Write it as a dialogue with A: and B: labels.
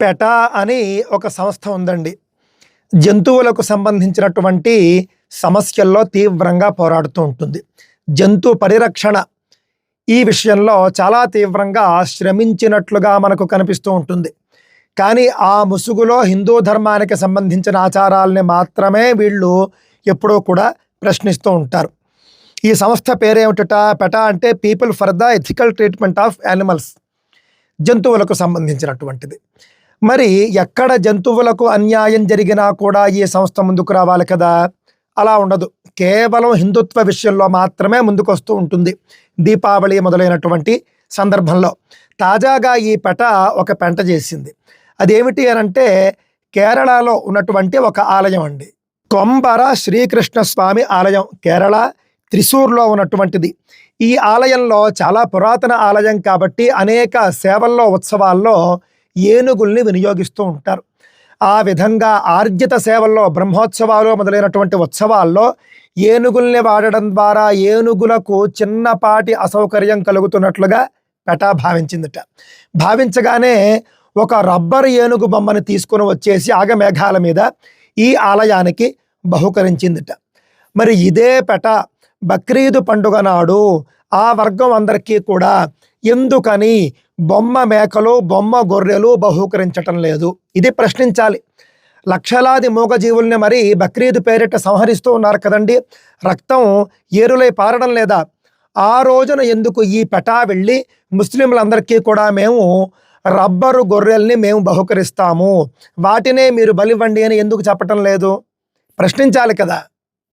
A: పెటా అని ఒక సంస్థ ఉందండి. జంతువులకు సంబంధించినటువంటి సమస్యల్లో తీవ్రంగా పోరాడుతూ ఉంటుంది. జంతు పరిరక్షణ ఈ విషయంలో చాలా తీవ్రంగా శ్రమించినట్లుగా మనకు కనిపిస్తూ ఉంటుంది. కానీ ఆ ముసుగులో హిందూ ధర్మానికి సంబంధించిన ఆచారాలని మాత్రమే వీళ్ళు ఎప్పుడూ కూడా ప్రశ్నిస్తూ ఉంటారు. ఈ సంస్థ పేరేమిటట? పెటా అంటే people for the ethical treatment of animals జంతువులకు సంబంధించినటువంటిది. మరి ఎక్కడ జంతువులకు అన్యాయం జరిగినా కూడా ఈ సంస్థ ముందుకు రావాలి కదా? అలా ఉండదు. కేవలం హిందుత్వ విషయంలో మాత్రమే ముందుకు వస్తూ ఉంటుంది. దీపావళి మొదలైనటువంటి సందర్భంలో తాజాగా ఈ పెట ఒక పెంట చేసింది. అదేమిటి అని అంటే కేరళలో ఉన్నటువంటి ఒక ఆలయం అండి. కొంబర శ్రీకృష్ణ స్వామి ఆలయం కేరళ త్రిశూర్లో ఉన్నటువంటిది. ఈ ఆలయంలో చాలా పురాతన ఆలయం కాబట్టి అనేక సేవల్లో ఉత్సవాల్లో ఏనుగుల్ని వినియోగిస్తూ ఉంటారు. ఆ విధంగా ఆర్జిత సేవల్లో బ్రహ్మోత్సవాలు మొదలైనటువంటి ఉత్సవాల్లో ఏనుగుల్ని వాడడం ద్వారా ఏనుగులకు చిన్నపాటి అసౌకర్యం కలుగుతున్నట్లుగా పెటా భావించిందట. భావించగానే ఒక రబ్బర్ ఏనుగు బొమ్మను తీసుకుని వచ్చేసి ఆగమేఘాల మీద ఈ ఆలయానికి బహుకరించిందిట. మరి ఇదే పెట బక్రీదు పండుగ నాడు ఆ వర్గం అందరికీ కూడా ఎందుకని బొమ్మ మేకలు బొమ్మ గొర్రెలు బహూకరించటం లేదు? ఇది ప్రశ్నించాలి. లక్షలాది మూగజీవుల్ని మరి బక్రీద్ పేరిట సంహరిస్తూ ఉన్నారు కదండి. రక్తం ఏరులై పారడం లేదా? ఆ రోజున ఎందుకు ఈ పెటా వెళ్ళి ముస్లింలందరికీ కూడా మేము రబ్బరు గొర్రెల్ని మేము బహుకరిస్తాము? వాటినే మీరు బలివ్వండి అని ఎందుకు చెప్పటం లేదు? ప్రశ్నించాలి కదా.